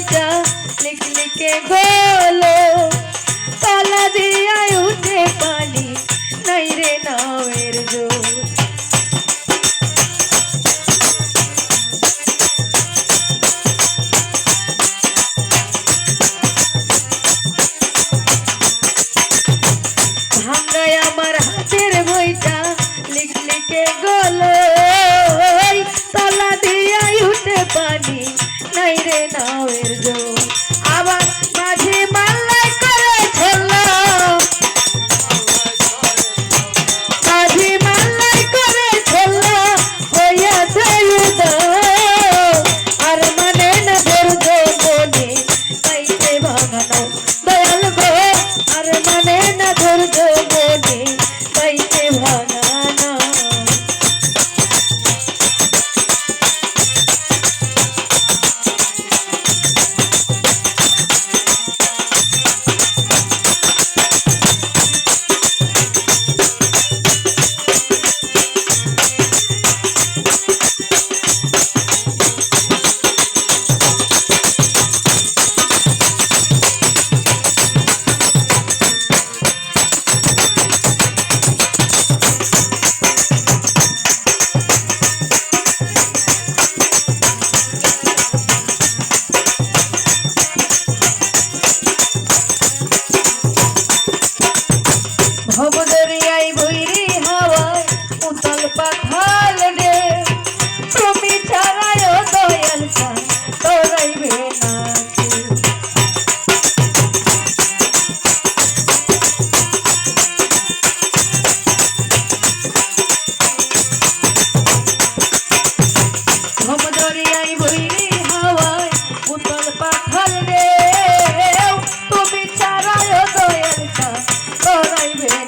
দুইটা লিক লিকে গলো। পালা দিয়া উঠে পানি নাই রে নাওয়ের জো আমার হাতের বইটা লিক লিকে গলো। পানি রে নাওয়ের জোর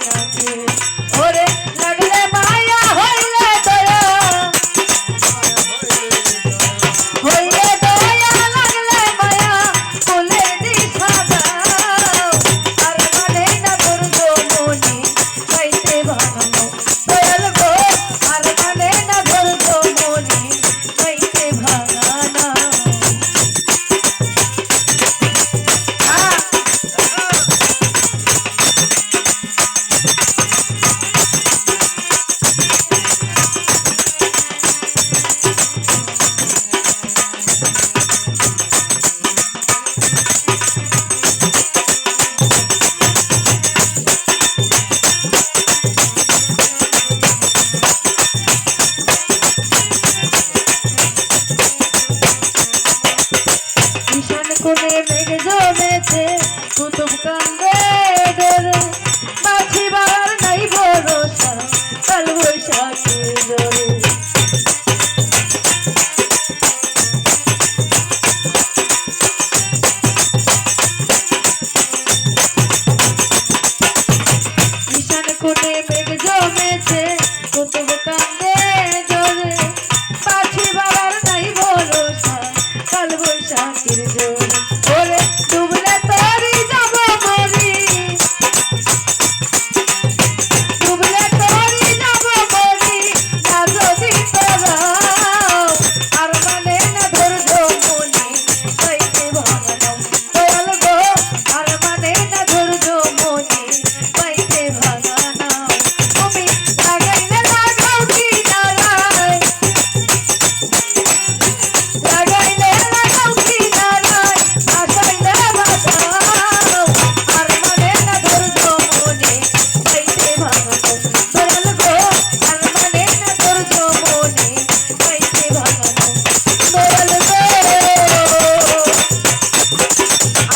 I'm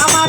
আমার